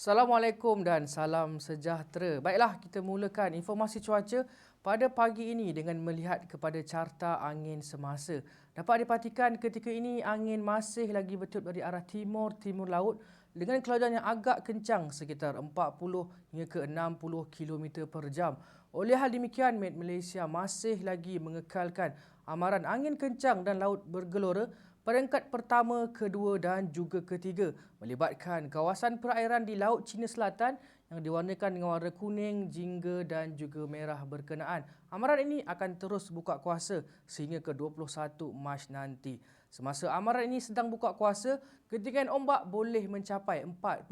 Assalamualaikum dan salam sejahtera. Baiklah, kita mulakan informasi cuaca pada pagi ini dengan melihat kepada carta angin semasa. Dapat diperhatikan ketika ini angin masih lagi betul dari arah timur-timur laut dengan kelajuan yang agak kencang sekitar 40 hingga ke 60 km per jam. Oleh hal demikian, Met Malaysia masih lagi mengekalkan amaran angin kencang dan laut bergelora Peringkat pertama, kedua dan juga ketiga melibatkan kawasan perairan di Laut Cina Selatan yang diwarnakan dengan warna kuning, jingga dan juga merah berkenaan. Amaran ini akan terus buka kuasa sehingga ke 21 Mac nanti. Semasa amaran ini sedang buka kuasa, ketinggian ombak boleh mencapai 4.5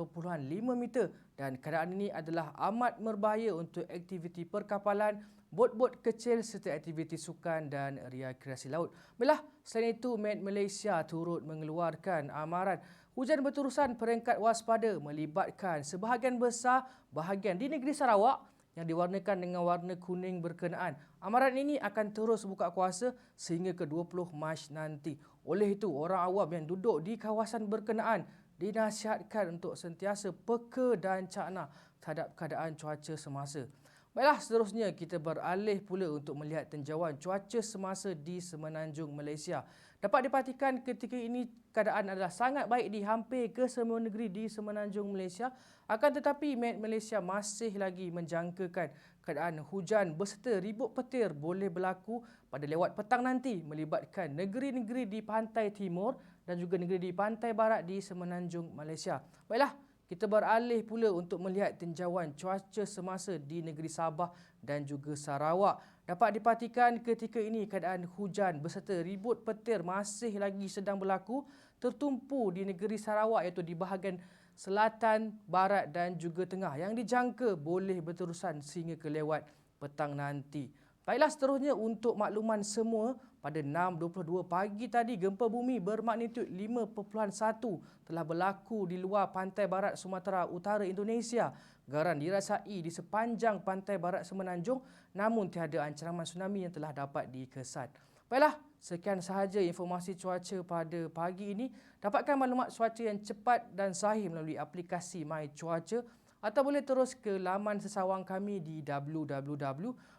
meter dan keadaan ini adalah amat berbahaya untuk aktiviti perkapalan bot-bot kecil serta aktiviti sukan dan rekreasi laut. Belah, selain itu, Met Malaysia turut mengeluarkan amaran hujan berterusan peringkat waspada melibatkan sebahagian besar bahagian di negeri Sarawak yang diwarnakan dengan warna kuning berkenaan. Amaran ini akan terus buka kuasa sehingga ke 20 Mac nanti. Oleh itu, orang awam yang duduk di kawasan berkenaan dinasihatkan untuk sentiasa peka dan cakna terhadap keadaan cuaca semasa. Baiklah, seterusnya kita beralih pula untuk melihat tinjauan cuaca semasa di Semenanjung Malaysia. Dapat diperhatikan ketika ini keadaan adalah sangat baik di hampir ke semua negeri di Semenanjung Malaysia. Akan tetapi Met Malaysia masih lagi menjangkakan keadaan hujan berserta ribut petir boleh berlaku pada lewat petang nanti melibatkan negeri-negeri di pantai timur dan juga negeri di pantai barat di Semenanjung Malaysia. Baiklah, kita beralih pula untuk melihat tinjauan cuaca semasa di negeri Sabah dan juga Sarawak. Dapat diperhatikan ketika ini keadaan hujan berserta ribut petir masih lagi sedang berlaku tertumpu di negeri Sarawak iaitu di bahagian selatan, barat dan juga tengah yang dijangka boleh berterusan sehingga ke lewat petang nanti. Baiklah seterusnya untuk makluman semua pada 6.22 pagi tadi gempa bumi bermagnitud 5.1 telah berlaku di luar pantai barat Sumatera Utara Indonesia. Garan dirasai di sepanjang pantai barat Semenanjung namun tiada ancaman tsunami yang telah dapat dikesan. Baiklah, sekian sahaja informasi cuaca pada pagi ini. Dapatkan maklumat cuaca yang cepat dan sahih melalui aplikasi My Cuaca atau boleh terus ke laman sesawang kami di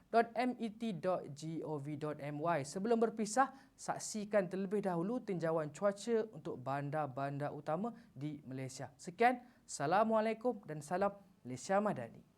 www.met.gov.my. Sebelum berpisah, saksikan terlebih dahulu tinjauan cuaca untuk bandar-bandar utama di Malaysia. Sekian, Assalamualaikum dan salam Malaysia Madani.